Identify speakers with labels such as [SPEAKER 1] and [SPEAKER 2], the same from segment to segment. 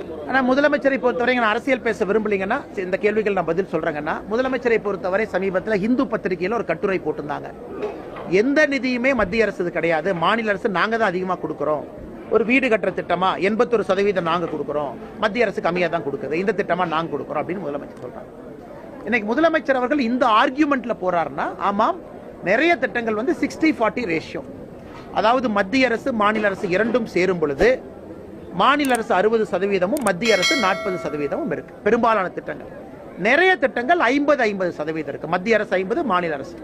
[SPEAKER 1] ஆனால்
[SPEAKER 2] ஆனா முதலமைச்சரை பொறுத்தவரை நான் அரசியல் பேச விரும்பலீங்கன்னா இந்த கேள்விகள் நான் பதில் சொல்கிறேங்கன்னா முதலமைச்சரை பொறுத்தவரை சமீபத்தில் இந்து பத்திரிகையில் ஒரு கட்டுரை போட்டிருந்தாங்க. எந்த நிதியுமே மத்திய அரசு கிடையாது. மாநில அரசு நாங்க தான் அதிகமா கொடுக்குறோம். ஒரு வீடு கட்டுற திட்டமா எண்பத்தொரு சதவீதம் நாங்க கொடுக்குறோம். மத்திய அரசு கம்மியா தான் கொடுக்குது. இந்த திட்டமா நாங்க கொடுக்குறோம் அப்படின்னு முதலமைச்சர் சொல்றாங்க இன்னைக்கு முதலமைச்சர் அவர்கள் இந்த ஆர்கியூமெண்ட்ல போறாருன்னா ஆமாம் நிறைய திட்டங்கள் வந்து சிக்ஸ்டி ஃபார்ட்டி ரேஷியோ அதாவது மத்திய அரசு மாநில அரசு இரண்டும் சேரும் பொழுது மாநில அரசு அறுபது சதவீதமும் மத்திய அரசு நாற்பது சதவீதமும் இருக்கு. பெரும்பாலான திட்டங்கள். நிறைய திட்டங்கள் ஐம்பது ஐம்பது சதவீதம் இருக்கு. மத்திய அரசு ஐம்பது மாநில அரசு.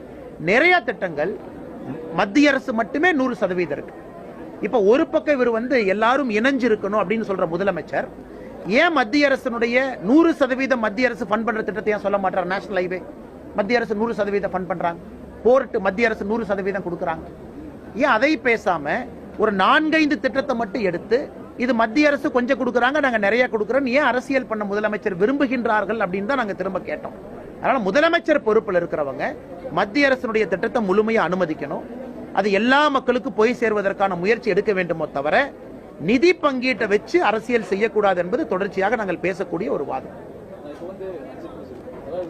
[SPEAKER 2] நிறைய திட்டங்கள் மத்திய அரசு மட்டுமே நூறு சதவீதம் இருக்கு. இப்ப ஒரு பக்கம் இவர் வந்து எல்லாரும் இணைஞ்சிருக்கணும் அப்படின்னு சொல்ற முதலமைச்சர் ஏன் மத்திய அரசினுடைய நூறு சதவீதம் மத்திய அரசு ஃபண்ட் பண்ற திட்டத்தை ஏன் சொல்ல மாட்டார்? நேஷனல் ஹைவே மத்திய அரசு நூறு சதவீதம் ஃபண்ட் பண்றாங்க. போர்ட்டு மத்திய அரசு நூறு சதவீதம் கொடுக்குறாங்க. ஏன் அதை பேசாம ஒரு நான்கைந்து திட்டத்தை மட்டும் எடுத்து இது மத்திய அரசு கொஞ்சம் கொடுக்குறாங்க நாங்கள் நிறைய கொடுக்குறோம். ஏன் அரசியல் பண்ண முதலமைச்சர் விரும்புகின்றார்கள் அப்படின்னு தான் நாங்கள் திரும்ப கேட்டோம். அதனால முதலமைச்சர் பொறுப்பில் இருக்கிறவங்க மத்திய அரசனுடைய திட்டத்தை முழுமையாக அனுமதிக்கணும். அது எல்லா மக்களுக்கும் போய் சேர்வதற்கான முயற்சி எடுக்க வேண்டுமோ தவிர நிதி பங்கீட்டை வச்சு அரசியல் செய்யக்கூடாது என்பது தொடர்ச்சியாக நாங்கள் பேசக்கூடிய ஒரு வாதம்.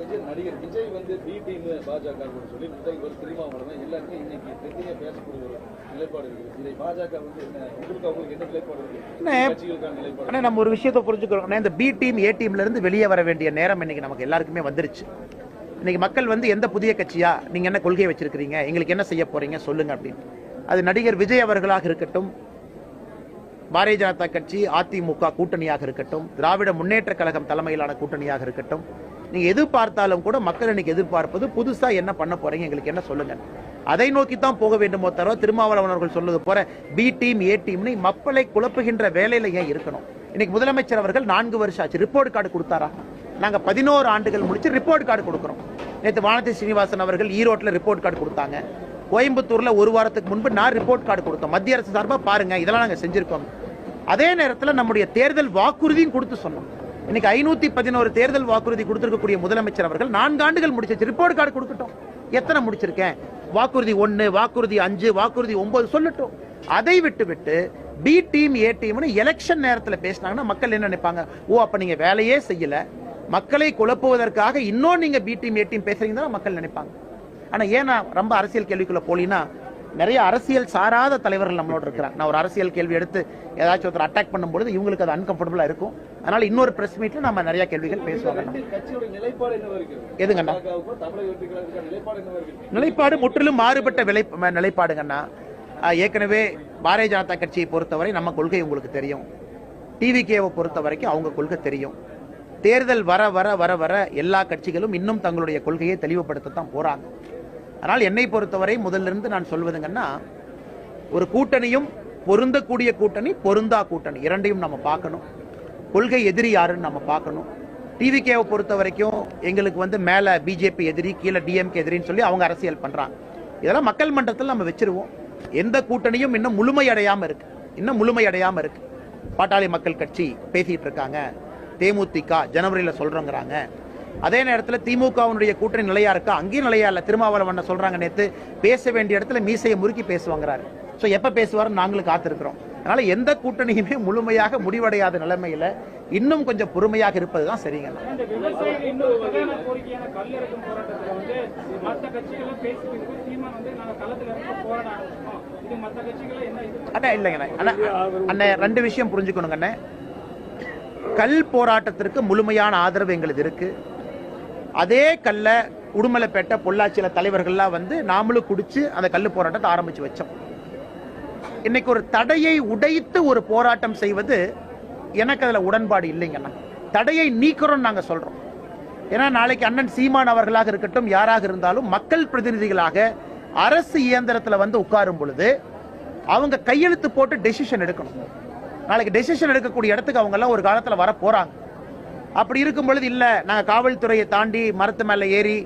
[SPEAKER 1] வந்து நடிகர் விஜய் வந்து பி டீம் பாஜக சொல்லி முதல்வர் திருமாவளவன் எல்லாருமே இன்னைக்கு தெரிய பேசக்கூடிய ஒரு நிலைப்பாடு இருக்குது இதை பாஜக வந்து என்ன உங்களுக்கு அவங்களுக்கு என்ன நிலைப்பாடு
[SPEAKER 2] அண்ணே,
[SPEAKER 1] இருக்கு
[SPEAKER 2] நம்ம ஒரு விஷயத்தை புரிஞ்சுக்கிறோம். இந்த பி டீம் ஏ டீம்ல இருந்து வெளியே வர வேண்டிய நேரம் இன்னைக்கு நமக்கு எல்லாருக்குமே வந்துருச்சு. இன்னைக்கு மக்கள் வந்து எந்த புதிய கட்சியா நீங்க என்ன கொள்கை வச்சிருக்கிறீங்க எங்களுக்கு என்ன செய்ய போறீங்க சொல்லுங்க அப்படின்னு. அது நடிகர் விஜய் அவர்களாக இருக்கட்டும் பாரதிய ஜனதா கட்சி அதிமுக கூட்டணியாக இருக்கட்டும் திராவிட முன்னேற்ற கழகம் தலைமையிலான கூட்டணியாக இருக்கட்டும் நீங்கள் எதிர்பார்த்தாலும் கூட மக்கள் இன்னைக்கு எதிர்பார்ப்பது புதுசாக என்ன பண்ண போகிறீங்க எங்களுக்கு என்ன சொல்லுங்கள் அதை நோக்கி தான் போக வேண்டுமோ தவிர திருமாவளவன் அவர்கள் சொல்வது போற பி டீம் ஏ டீம்னு மக்களை குழப்புகின்ற வேலையில ஏன் இருக்கணும்? இன்னைக்கு முதலமைச்சர் அவர்கள் நான்கு வருஷம் ஆச்சு. ரிப்போர்ட் கார்டு கொடுத்தாரா? நாங்க பதினோரு ஆண்டுகள் முடிச்சு ரிப்போர்ட் கார்டு கொடுக்குறோம். நேற்று வானதி சீனிவாசன் அவர்கள் ஈரோட்டில் ரிப்போர்ட் கார்டு கொடுத்தாங்க. கோயம்புத்தூர்ல ஒரு வாரத்துக்கு முன்பு நான் ரிப்போர்ட் கார்டு கொடுத்தோம். மத்திய அரசு சார்பாக பாருங்க இதெல்லாம் நாங்கள் செஞ்சிருக்கோம். அதே நேரத்தில் நம்முடைய தேர்தல் வாக்குறுதியும் கொடுத்து சொன்னோம். இன்னைக்கு ஐநூத்தி பதினோரு தேர்தல் வாக்குறுதி கொடுத்திருக்கக்கூடிய முதலமைச்சர் அவர்கள் நான்கு ஆண்டுகள் முடிச்சிருச்சு ரிப்போர்ட் கார்டு கொடுக்கட்டும். எத்தனை முடிச்சிருக்கேன்? வாக்குறுதி ஒன்னு வாக்குறுதி அஞ்சு வாக்குறுதி ஒன்பது சொல்லட்டும். அதை விட்டு விட்டு பி டீம் ஏ டீம்னு எலெக்ஷன் நேரத்தில் பேசினாங்கன்னா மக்கள் என்ன நினைப்பாங்க? ஓ அப்ப நீங்க வேலையே செய்யல. மக்களை குழப்புவதற்காக இன்னும் நீங்க பி டீம் ஏ டீம் பேசுறீங்கன்னா மக்கள் நினைப்பாங்க. ஆனா ஏன்னா ரொம்ப அரசியல் கேள்விக்குள்ள போலினா நிறைய அரசியல் சாராத தலைவர்கள் நம்மளோட இருக்கிறாங்க. நான் ஒரு அரசியல் கேள்வி எடுத்து ஏதாச்சும் ஒருத்தர் அட்டாக் பண்ணும்பொழுது இவங்களுக்கு அது அன்கம்ஃபர்டபுளாக இருக்கும். அதனால இன்னொரு பிரஸ் மீட்ல நம்ம நிறைய கேள்விகள் பேசுவாங்க எதுங்கண்ணா?
[SPEAKER 1] நிலைப்பாடு
[SPEAKER 2] முற்றிலும் மாறுபட்ட விலை நிலைப்பாடுங்கண்ணா. ஏற்கனவே பாரதிய ஜனதா கட்சியை பொறுத்தவரை நம்ம கொள்கை உங்களுக்கு தெரியும். டிவிகேவை பொறுத்த வரைக்கும் அவங்க கொள்கை தெரியும். தேர்தல் வர வர வர வர எல்லா கட்சிகளும் இன்னும் தங்களுடைய கொள்கையை தெளிவுபடுத்தத்தான் போறாங்க. ஆனால் என்னை பொறுத்தவரை முதல்ல இருந்து நான் சொல்வதுங்கன்னா ஒரு கூட்டணியும் பொருந்தக்கூடிய கூட்டணி பொருந்தா கூட்டணி இரண்டையும் நம்ம பார்க்கணும். கொள்கை எதிரி யாருன்னு நம்ம பார்க்கணும். டிவிகேவை பொறுத்த வரைக்கும் எங்களுக்கு வந்து மேலே பிஜேபி எதிரி கீழே டிஎம்கே எதிரின்னு சொல்லி அவங்க அரசியல் பண்ணுறாங்க இதெல்லாம் மக்கள் மன்றத்தில் நம்ம வச்சிருவோம். எந்த கூட்டணியும் இன்னும் முழுமையடையாமல் இருக்கு. இன்னும் முழுமையடையாமல் இருக்கு. பாட்டாளி மக்கள் கட்சி பேசிகிட்டு இருக்காங்க. தேமுதிக ஜனவரியில் சொல்கிறோங்கிறாங்க அதே நேரத்தில் திமுகவினுடைய கூட்டணி நிலையா இருக்கா? அங்கேயும் நிலையா இல்லை. திருமாவளவன் சொல்கிறாங்க நேற்று பேச வேண்டிய இடத்துல மீசையை முறுக்கி பேசுவாங்கிறாரு. ஸோ எப்போ பேசுவாருன்னு நாங்களும் காத்திருக்கிறோம். அதனால எந்த கூட்டணியுமே முழுமையாக முடிவடையாத நிலைமையில இன்னும் கொஞ்சம் பொறுமையாக சரிங்க.
[SPEAKER 3] கட்சிகளை என்ன இது?
[SPEAKER 2] அண்ணா இல்லைங்கண்ணே. அண்ணா அண்ணே ரெண்டு விஷயம் புரிஞ்சுக்கணுங்க அண்ணே கல் போராட்டத்திற்கு முழுமையான ஆதரவு எங்களுக்கு இருக்கு. அதே கல்ல உடுமலைப்பேட்டை பொள்ளாச்சியில தலைவர்கள்லாம் வந்து நாமளும் குடிச்சு அந்த கல்லு போராட்டத்தை ஆரம்பிச்சு வச்சோம். இன்னைக்கு ஒரு தடையை உடைத்து ஒரு போராட்டம் செய்வது எனக்கு அதில் உடன்பாடு இல்லைங்கண்ணா தடையை நீக்கிறோம்னு நாங்கள் சொல்கிறோம் ஏன்னா நாளைக்கு அண்ணன் சீமான் அவர்களாக இருக்கட்டும் யாராக இருந்தாலும் மக்கள் பிரதிநிதிகளாக அரசு இயந்திரத்தில் வந்து உட்காரும் பொழுது அவங்க கையெழுத்து போட்டு டெசிஷன் எடுக்கணும். நாளைக்கு டெசிஷன் எடுக்கக்கூடிய இடத்துக்கு அவங்கெல்லாம் ஒரு காலத்தில் வர போகிறாங்க அப்படி இருக்கும் பொழுது இல்லை நாங்கள் காவல்துறையை தாண்டி மரத்து மேலே ஏறி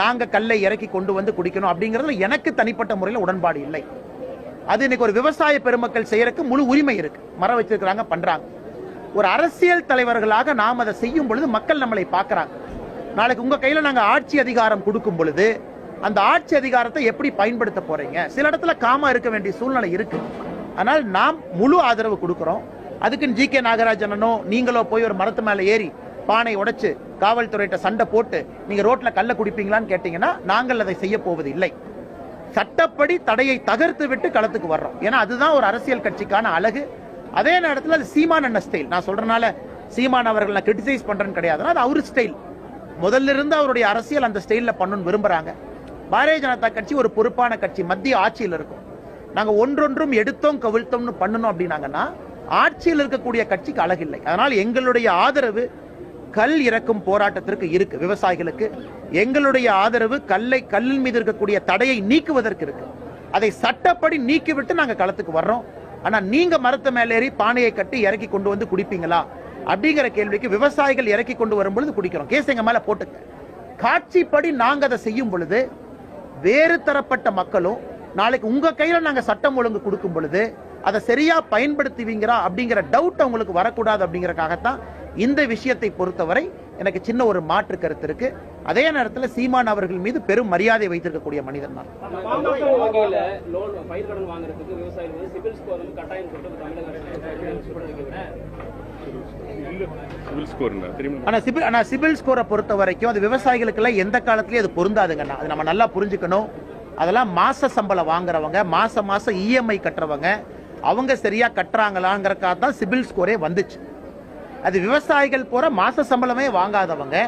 [SPEAKER 2] நாங்கள் கல்லை இறக்கி கொண்டு வந்து குடிக்கணும் அப்படிங்கிறதுல எனக்கு தனிப்பட்ட முறையில் உடன்பாடு இல்லை. அது இன்னைக்கு ஒரு விவசாய பெருமக்கள் செய்யறதுக்கு முழு உரிமை இருக்கு. மரம் வச்சிருக்கிறாங்க பண்றாங்க. ஒரு அரசியல் தலைவர்களாக நாம் அதை செய்யும் பொழுது மக்கள் நம்மளை பார்க்கறாங்க. நாளைக்கு உங்க கையில நாங்க ஆட்சி அதிகாரம் கொடுக்கும் பொழுது அந்த ஆட்சி அதிகாரத்தை எப்படி பயன்படுத்த போறீங்க? சில இடத்துல காமா இருக்க வேண்டிய சூழ்நிலை இருக்கு. ஆனால் நாம் முழு ஆதரவு கொடுக்கிறோம். அதுக்குன்னு ஜி கே நாகராஜனோ நீங்களோ போய் ஒரு மரத்து மேல ஏறி பானை உடைச்சு காவல்துறையிட்ட சண்டை போட்டு நீங்க ரோட்ல கல்லை குடிப்பீங்களான்னு கேட்டீங்கன்னா நாங்கள் அதை செய்ய போவது இல்லை சட்டப்படி தடையை தகர்த்து விட்டு களத்துக்கு வர்றோம். ஏன்னா அதுதான் ஒரு அரசியல் கட்சிக்கான அழகு. அதே நேரத்தில் அது சீமான் அண்ணன் ஸ்டைல் நான் சொல்றனால சீமான் அவர்கள் நான் கிரிட்டிசைஸ் பண்றேன்னு கிடையாது. அது அவர் ஸ்டைல் முதல்ல இருந்து அவருடைய அரசியல் அந்த ஸ்டைல்ல பண்ணணும்னு விரும்புறாங்க. பாரதிய ஜனதா கட்சி ஒரு பொறுப்பான கட்சி. மத்திய ஆட்சியில் இருக்கும். நாங்க ஒன்றொன்றும் எடுத்தோம் கவிழ்த்தோம்னு பண்ணணும் அப்படின்னாங்கன்னா ஆட்சியில் இருக்கக்கூடிய கட்சிக்கு அழகில்லை அதனால் எங்களுடைய ஆதரவு கல் இறக்கும் போராட்டத்திற்கு இருக்கு. விவசாயிகளுக்கு எங்களுடைய ஆதரவு கல்லை கல்லின் மீது இருக்கக்கூடிய தடையை நீக்குவதற்கு இருக்கு. அதை சட்டப்படி நீக்கிவிட்டு நாங்க களத்துக்கு வர்றோம். ஆனா நீங்க மரத்த மேலேறி பானையை கட்டி இறக்கி கொண்டு வந்து குடிப்பீங்களா? அப்படிங்கிற கேள்விக்கு விவசாயிகள் இறக்கி கொண்டு வரும் பொழுது குடிக்கிறோம். கேஸ் எங்க மேல போட்டுங்க காட்சிப்படி நாங்க அதை செய்யும் பொழுது வேறு தரப்பட்ட மக்களும் நாளைக்கு உங்க கையில நாங்க சட்டம் ஒழுங்கு கொடுக்கும் பொழுது அதை சரியா பயன்படுத்துவீங்களா அப்படிங்கிற டவுட் அவங்களுக்கு வரக்கூடாது அப்படிங்கறக்காகத்தான் இந்த விஷயத்தை பொறுத்தவரை எனக்கு சின்ன ஒரு மாற்று கருத்து இருக்கு. அதே நேரத்தில் சீமான் அவர்கள் மீது பெரும் மரியாதை வைத்திருக்கக்கூடிய மனிதன்
[SPEAKER 4] விவசாயிகள் வந்து சிபில் ஸ்கோர்
[SPEAKER 2] சிபில் பொறுத்த வரைக்கும் அது விவசாயிகளுக்கெல்லாம் எந்த காலத்திலயும் அது பொருந்தாதுங்கண்ணா அது நம்ம நல்லா புரிஞ்சுக்கணும். அதெல்லாம் மாச சம்பளம் வாங்குறவங்க மாசம் மாசம் இஎம்ஐ கட்டுறவங்க அவங்க சரியா கட்டுறாங்களாங்கிறக்காக தான் சிபில் ஸ்கோரே வந்துச்சு. அது விவசாயிகள் போற மாச சம்பளமே வாங்காதவங்க.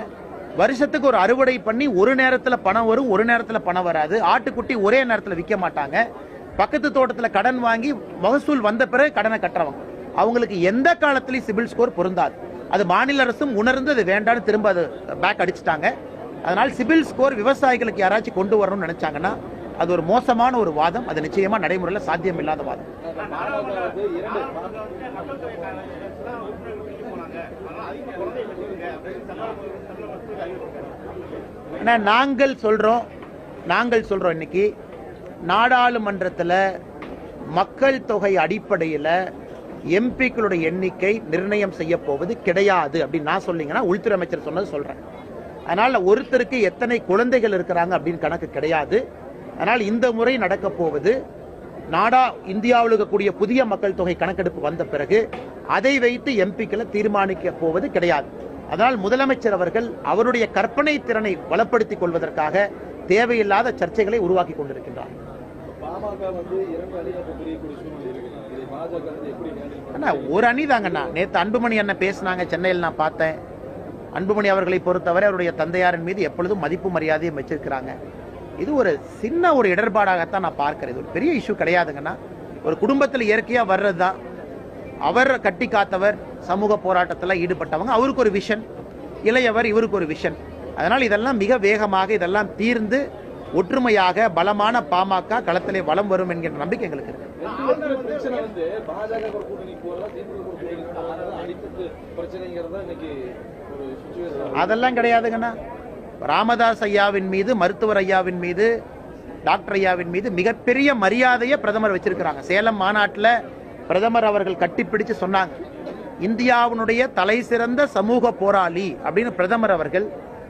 [SPEAKER 2] வருஷத்துக்கு ஒரு அறுவடை பண்ணி ஒரு நேரத்துல பணம் வரும் ஒரு நேரத்துல பணம் வராது. ஆட்டுக்குட்டி ஒரே நேரத்துல விற்க மாட்டாங்க. பக்கத்து தோட்டத்துல கடன் வாங்கி மகசூல் வந்த பிறகு கடனை கட்டுறவங்க. அவங்களுக்கு எந்த காலத்திலயும் சிபில் ஸ்கோர் பொருந்தாது. அது மாநில அரசும் உணர்ந்து அது வேண்டாம்னு திரும்ப அது பேக் அடிச்சிட்டாங்க. அதனால் சிபில் ஸ்கோர் விவசாயிகளுக்கு யாராச்சும் கொண்டு வரணும்னு நினைச்சாங்கன்னா அது ஒரு மோசமான ஒரு வாதம். அது நிச்சயமா நடைமுறையில் சாத்தியம் இல்லாத வாதம் ஆனால் நாங்கள் சொல்றோம் நாங்கள் சொல்றோம் இன்னைக்கு நாடாளுமன்றத்தில் மக்கள் தொகை அடிப்படையில் எம்பிக்களுடைய எண்ணிக்கை நிர்ணயம் செய்ய போவது கிடையாது அப்படின்னு நான் சொன்னீங்கன்னா உள்துறை அமைச்சர் சொன்னது சொல்றேன். அதனால் ஒருத்தருக்கு எத்தனை குழந்தைகள் இருக்கிறாங்க அப்படின்னு கணக்கு கிடையாது. அதனால் இந்த முறை நடக்க போவது நாடா இந்தியாவில் இருக்கக்கூடிய புதிய மக்கள் தொகை கணக்கெடுப்பு வந்த பிறகு அதை வைத்து எம்பிக்களை தீர்மானிக்க போவது கிடையாது. அதனால் முதலமைச்சர் அவர்கள் அவருடைய கற்பனை திறனை வளப்படுத்திக் கொள்வதற்காக தேவையில்லாத சர்ச்சைகளை உருவாக்கி கொண்டிருக்கின்றார். அண்ணா ஒரு அணி தாங்கண்ணா. நேற்று அன்புமணி அண்ணன் பேசினாங்க சென்னையில் நான் பார்த்தேன். அன்புமணி அவர்களை பொறுத்தவரை அவருடைய தந்தையாரின் மீது எப்பொழுதும் மதிப்பு மரியாதையும் வச்சிருக்கிறாங்க. இது ஒரு சின்ன ஒரு இடர்பாடாகத்தான் நான் பார்க்கறேன். இது ஒரு பெரிய இஷ்யூ கிடையாதுங்கன்னா ஒரு குடும்பத்தில் இயற்கையாக வர்றது தான் அவர் கட்டி காத்தவர் சமூக போராட்டத்தில் ஈடுபட்டவங்க அவருக்கு ஒரு விஷன் இளையவர் இவருக்கு ஒரு விஷன் அதனால் இதெல்லாம் மிக வேகமாக இதெல்லாம் தீர்ந்து ஒற்றுமையாக பலமான பாமக களத்திலே வலம் வரும் என்கின்ற நம்பிக்கை எங்களுக்கு இருக்கு. அதெல்லாம் கிடையாதுங்கண்ணா. ராமதாஸ் ஐயாவின் மீது மருத்துவர் ஐயாவின் மீது டாக்டர் ஐயாவின் மீது மிகப்பெரிய மரியாதையை பிரதமர் வச்சிருக்கிறாங்க. சேலம் மாநாட்டில் பிரதமர் அவர்கள் கட்டிப்பிடிச்சு சொன்னாங்க. இந்தியாவினுடைய தலை சிறந்த சமூக போராளி அப்படின்னு பிரதமர் அவர்கள்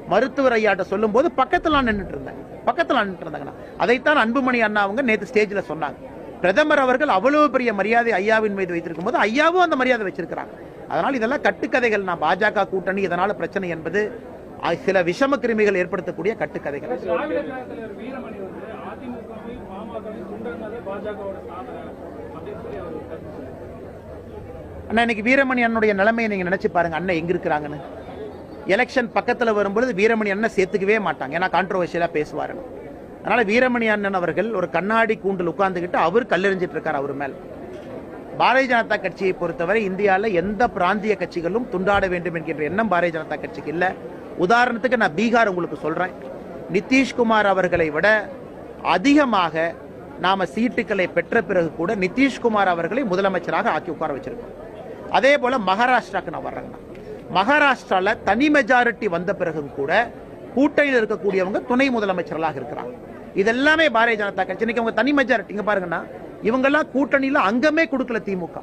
[SPEAKER 2] மருத்துவர் ஐயாட்ட சொல்லும்போது பக்கத்தில் நின்றுட்டு இருந்தேன். பக்கத்தில் நின்றுட்டு இருந்தாங்கண்ணா. அதைத்தான் அன்புமணி அண்ணா அவங்க நேற்று ஸ்டேஜில் சொன்னாங்க. பிரதமர் அவர்கள் அவ்வளவு பெரிய மரியாதை ஐயாவின் மீது வைத்திருக்கும் போது ஐயாவும் அந்த மரியாதை வச்சிருக்கிறாங்க. அதனால் இதெல்லாம் கட்டுக்கதைகள். நான் பாஜக கூட்டணி இதனால் பிரச்சனை என்பது சில விஷம கிருமிகள் ஏற்படுத்தக்கூடிய கட்டுக்கதைகள். அண்ணா இன்னைக்கு வீரமணி அண்ணனுடைய நிலைமையை நீங்க நினைச்சு பாருங்க அண்ணன் எங்க இருக்கிறாங்கன்னு. எலெக்ஷன் பக்கத்துல வரும்பொழுது வீரமணி அண்ணன் சேர்த்துக்கவே மாட்டாங்க ஏன்னா கான்ட்ரவர்ஷியலா பேசுவாருன்னு. அதனால வீரமணி அண்ணன் அவர்கள் ஒரு கண்ணாடி கூண்டில் உட்கார்ந்துகிட்டு அவர் கல்லெறிஞ்சிட்டு இருக்கார் அவர் மேல. பாரதிய ஜனதா கட்சியை பொறுத்தவரை இந்தியாவில் எந்த பிராந்திய கட்சிகளும் துண்டாட வேண்டும் என்கின்ற எண்ணம் பாரதிய ஜனதா கட்சிக்கு இல்லை. உதாரணத்துக்கு நான் பீகார் உங்களுக்கு சொல்கிறேன் நிதிஷ்குமார் அவர்களை விட அதிகமாக நாம் சீட்டுக்களை பெற்ற பிறகு கூட நிதிஷ்குமார் அவர்களை முதலமைச்சராக ஆக்கி உட்கார வச்சிருக்கோம். அதே போல மகாராஷ்டிராவுக்கு நான் வர்றேங்கண்ணா மகாராஷ்டிராவில் தனி மெஜாரிட்டி வந்த பிறகும் கூட கூட்டணியில் இருக்கக்கூடியவங்க துணை முதலமைச்சர்களாக இருக்கிறாங்க. இதெல்லாமே பாரதிய ஜனதா கட்சி. இன்னைக்கு அவங்க தனி மெஜாரிட்டி இங்கே பாருங்கண்ணா இவங்கெல்லாம் கூட்டணியில் அங்கமே கொடுக்கல திமுக.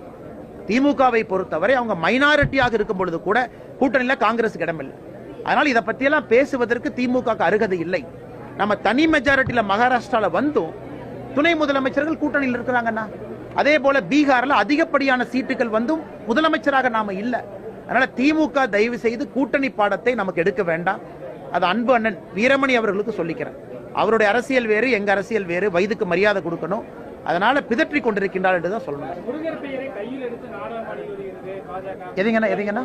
[SPEAKER 2] திமுகவை பொறுத்தவரை அவங்க மைனாரிட்டியாக இருக்கும் பொழுது கூட கூட்டணியில் காங்கிரஸுக்கு இடமில்லை அதனால் இதை பற்றியெல்லாம் பேசுவதற்கு திமுக அருகதை இல்லை. நம்ம தனி மெஜாரிட்டியில் மகாராஷ்டிரால வந்தும் துணை முதலமைச்சர்கள் கூட்டணியில் இருக்கிறாங்கண்ணா. அதே போல பீகார்ல அதிகப்படியான சீட்டுகள் வந்தும் முதலமைச்சராக நாம இல்ல. அதனால திமுக தயவு செய்து கூட்டணி பாடத்தை நமக்கு எடுக்க வேண்டாம். அது அன்பு அண்ணன் வீரமணி அவர்களுக்கு சொல்லிக்கிறேன். அவருடைய அரசியல் வேறு எங்க அரசியல் வேறு வயதுக்கு மரியாதை கொடுக்கணும். அதனால பிதற்றி கொண்டிருக்கின்றார் என்று தான் சொல்லணும் எதுங்கண்ணா எதுங்கண்ணா?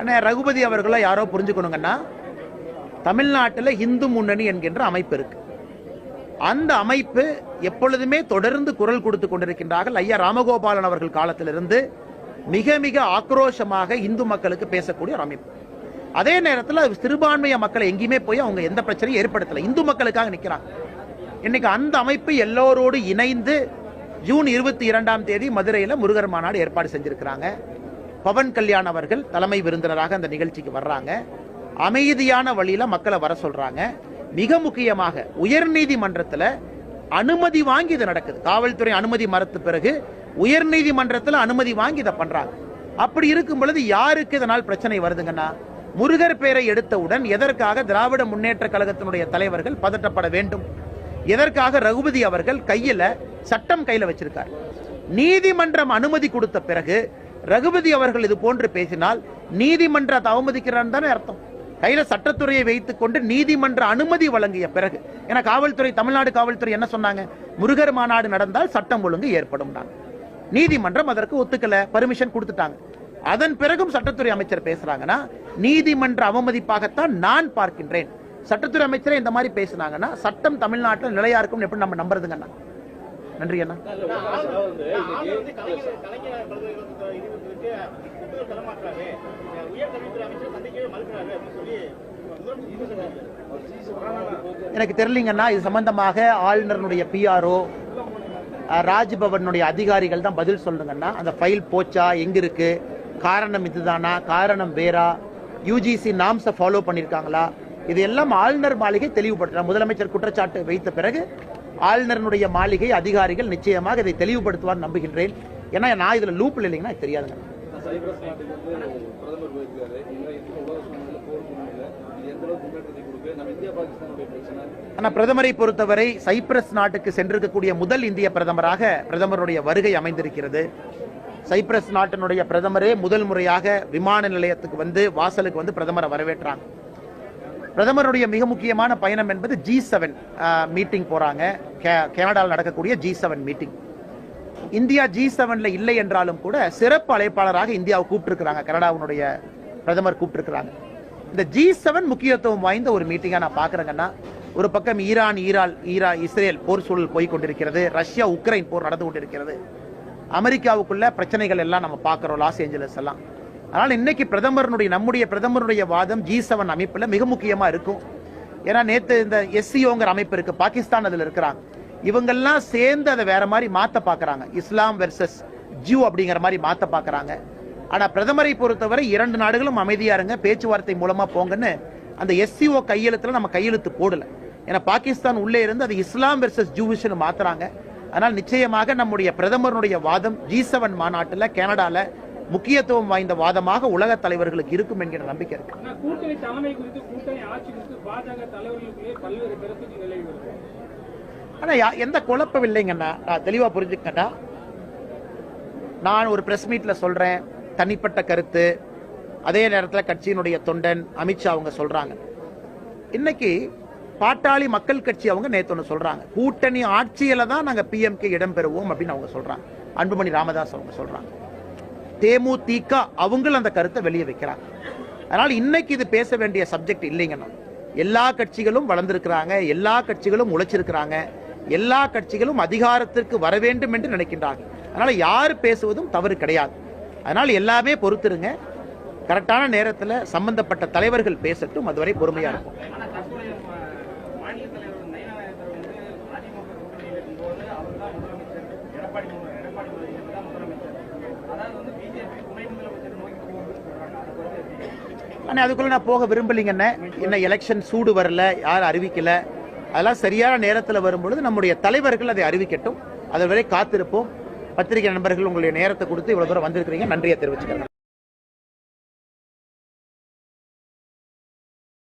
[SPEAKER 2] அண்ணே ரகுபதி அவர்களை யாரோ புரிஞ்சுக்கணுங்கன்னா தமிழ்நாட்டில் இந்து முன்னணி என்கின்ற அமைப்பு இருக்கு. அந்த அமைப்பு எப்பொழுதுமே தொடர்ந்து குரல் கொடுத்து கொண்டிருக்கின்றார்கள். ஐயா ராமகோபாலன் அவர்கள் காலத்திலிருந்து மிக மிக ஆக்ரோஷமாக இந்து மக்களுக்கு பேசக்கூடிய ஒரு அமைப்பு. அதே நேரத்தில் சிறுபான்மைய மக்களை எங்கேயுமே போய் அவங்க எந்த பிரச்சனையும் ஏற்படுத்தலை. இந்து மக்களுக்காக நிற்கிறாங்க இன்னைக்கு அந்த அமைப்பு எல்லோரோடு இணைந்து ஜூன் இருபத்தி இரண்டாம் தேதி மதுரையில் முருகர் மாநாடு ஏற்பாடு செஞ்சிருக்கிறாங்க. பவன் கல்யாண் அவர்கள் தலைமை விருந்தினராக அந்த நிகழ்ச்சிக்கு வர்றாங்க. அமைதியான வழியில மக்களை வர சொல்றாங்க. மிக முக்கியமாக உயர்நீதிமன்றத்தில் அனுமதி வாங்கி இது நடக்குது. காவல்துறை அனுமதி மறுத்த பிறகு உயர்நீதிமன்றத்தில் அனுமதி வாங்கி இதை பண்றாங்க. அப்படி இருக்கும் பொழுது யாருக்கு இதனால் பிரச்சனை வருதுங்கன்னா முருகர் பெயரை எடுத்தவுடன் எதற்காக திராவிட முன்னேற்ற கழகத்தினுடைய தலைவர்கள் பதட்டப்பட வேண்டும்? எதற்காக ரகுபதி அவர்கள் கையில சட்டம் கையில வச்சிருக்கார்? நீதிமன்றம் அனுமதி கொடுத்த பிறகு ரகுபதி அவர்கள் இது போன்று பேசினால் நீதிமன்றத்தை அவமதிக்கிறான்னு தானே அர்த்தம். கையில சட்டத்துறையை வைத்துக் கொண்டு நீதிமன்ற அனுமதி வழங்கிய பிறகு ஏன்னா காவல்துறை தமிழ்நாடு காவல்துறை என்ன சொன்னாங்க? முருகர் மாநாடு நடந்தால் சட்டம் ஒழுங்கு ஏற்படும் நீதிமன்றம் அதற்கு ஒத்துக்கல பர்மிஷன் கொடுத்துட்டாங்க. அதன் பிறகும் சட்டத்துறை அமைச்சர் பேசுறாங்கன்னா நீதிமன்ற அவமதிப்பாகத்தான் நான் பார்க்கின்றேன். சட்டத்துறை அமைச்சரே இந்த மாதிரி பேசுனாங்கன்னா சட்டம் தமிழ்நாட்டில் நிலையா இருக்கும் எப்படி நம்ம நம்புறதுங்கண்ணா? நன்றி அண்ணா.
[SPEAKER 4] இது
[SPEAKER 2] எனக்கு தெரியலீங்கன்னா இது சம்பந்தமாக ஆளுநருடைய பிஆர்ஓ ராஜ்பவனுடைய அதிகாரிகள் தான் பதில் சொல்லுங்கன்னா அந்த ஃபைல் போச்சா? எங்க இருக்கு? காரணம் இதுதானா? காரணம் வேறா? யூஜிசி நாம்ஸை ஃபாலோ பண்ணியிருக்காங்களா இது எல்லாம் ஆளுநர் மாளிகை தெளிவுபடுத்தலாம் முதலமைச்சர் குற்றச்சாட்டு வைத்த பிறகு ஆளுநருடைய மாளிகை அதிகாரிகள் நிச்சயமாக இதை தெளிவுபடுத்துவார் நம்புகின்றேன். ஏன்னா நான் இதில் லூப்பில் இல்லைங்கன்னா தெரியாதுங்க. ஆனா பிரதமரை பொறுத்தவரை சைப்ரஸ் நாட்டுக்கு சென்றிருக்கக்கூடிய முதல் இந்திய பிரதமராக பிரதமருடைய வருகை அமைந்திருக்கிறது. சைப்ரஸ் நாட்டினுடைய பிரதமரே முதல் முறையாக விமான நிலையத்துக்கு வந்து வாசலுக்கு வந்து பிரதமரை வரவேற்றாங்க. பிரதமருடைய மிக முக்கியமான பயணம் என்பது ஜி செவன் மீட்டிங் போறாங்க. கே- கனடாவில் நடக்கக்கூடிய G seven meeting India G செவன்ல இல்லை என்றாலும் கூட சிறப்பு அழைப்பாளராக இந்தியாவை கூப்பிட்டுருக்கிறாங்க. கனடாவினுடைய பிரதமர் கூப்பிட்டுருக்கிறாங்க. இந்த ஜி செவன் முக்கியத்துவம் வாய்ந்த ஒரு மீட்டிங்கா நான் பாக்குறேங்கன்னா ஒரு பக்கம் ஈரான் ஈரால் ஈரா இஸ்ரேல் போர் சூழல் போய் கொண்டிருக்கிறது. ரஷ்யா உக்ரைன் போர் நடந்து கொண்டிருக்கிறது. அமெரிக்காவுக்குள்ள பிரச்சனைகள் எல்லாம் நம்ம பார்க்குறோம் லாஸ் ஏஞ்சலஸ் எல்லாம். அதனால் இன்னைக்கு பிரதமருடைய நம்முடைய பிரதமருடைய வாதம் ஜி செவன் அமைப்பில் மிக முக்கியமாக இருக்கும். ஏன்னா நேற்று இந்த எஸ்சிஓங்கிற அமைப்பு இருக்குது பாகிஸ்தான் அதில் இருக்கிறாங்க. இவங்கெல்லாம் சேர்ந்து அதை வேற மாதிரி மாற்ற பார்க்குறாங்க. இஸ்லாம் வெர்சஸ் ஜியூ அப்படிங்கிற மாதிரி மாற்ற பார்க்குறாங்க. ஆனால் பிரதமரை பொறுத்தவரை இரண்டு நாடுகளும் அமைதியாக இருங்க பேச்சுவார்த்தை மூலமாக போங்கன்னு அந்த எஸ்சிஓ கையெழுத்தில் நம்ம கையெழுத்து போடலை. ஏன்னா பாகிஸ்தான் உள்ளே இருந்து அது இஸ்லாம் வெர்சஸ் ஜூவிஷ்னு மாத்துறாங்க. அதனால் நிச்சயமாக நம்முடைய பிரதமருடைய வாதம் ஜி செவன் மாநாட்டுல கனடால முக்கியத்துவம் வாய்ந்த வாதமாக உலக தலைவர்களுக்கு இருக்கும் என்கிற நம்பிக்கை இருக்கு.
[SPEAKER 3] ஆனா
[SPEAKER 2] எந்த குழப்பம் இல்லைங்கண்ணா நான் தெளிவா புரிஞ்சுக்கண்ணா நான் ஒரு பிரஸ் மீட்ல சொல்றேன் தனிப்பட்ட கருத்து அதே நேரத்தில் கட்சியினுடைய தொண்டன் அமித்ஷா அவங்க சொல்றாங்க. இன்னைக்கு பாட்டாளி மக்கள் கட்சி அவங்க நேற்று ஒன்று சொல்றாங்க. கூட்டணி ஆட்சியில தான் நாங்க பிஎம்கே இடம் பெறுவோம் அப்படின்னு அவங்க சொல்றாங்க. அன்புமணி ராமதாஸ் அவங்க சொல்றாங்க. தேமுதிக அவங்களும் அந்த கருத்தை வெளியே வைக்கிறாங்க. அதனால இன்னைக்கு இது பேச வேண்டிய சப்ஜெக்ட் இல்லைங்கண்ணா. எல்லா கட்சிகளும் வளர்ந்திருக்கிறாங்க எல்லா கட்சிகளும் உழைச்சிருக்கிறாங்க எல்லா கட்சிகளும் அதிகாரத்திற்கு வர வேண்டும் என்று நினைக்கின்றார்கள். அதனால யார் பேசுவதும் தவறு கிடையாது. அதனால் எல்லாமே பொறுத்துருங்க. கரெக்டான நேரத்தில் சம்பந்தப்பட்ட தலைவர்கள் பேசட்டும் அதுவரை பொறுமையாக இருக்கும் ஆனால் அதுக்குள்ள நான் போக விரும்பலைங்கண்ணே இன்னும் எலெக்ஷன் சூடு வரல யாரும் அறிவிக்கல. அதெல்லாம் சரியான நேரத்தில் வரும்பொழுது நம்முடைய தலைவர்கள் அதை அறிவிக்கட்டும். அது வரை காத்திருப்போம். பத்திரிகை நண்பர்கள் உங்களுடைய நேரத்தை கொடுத்து இவ்வளவு தூரம் வந்திருக்கிறீங்க. நன்றியை தெரிவிச்சுக்கிறேன்.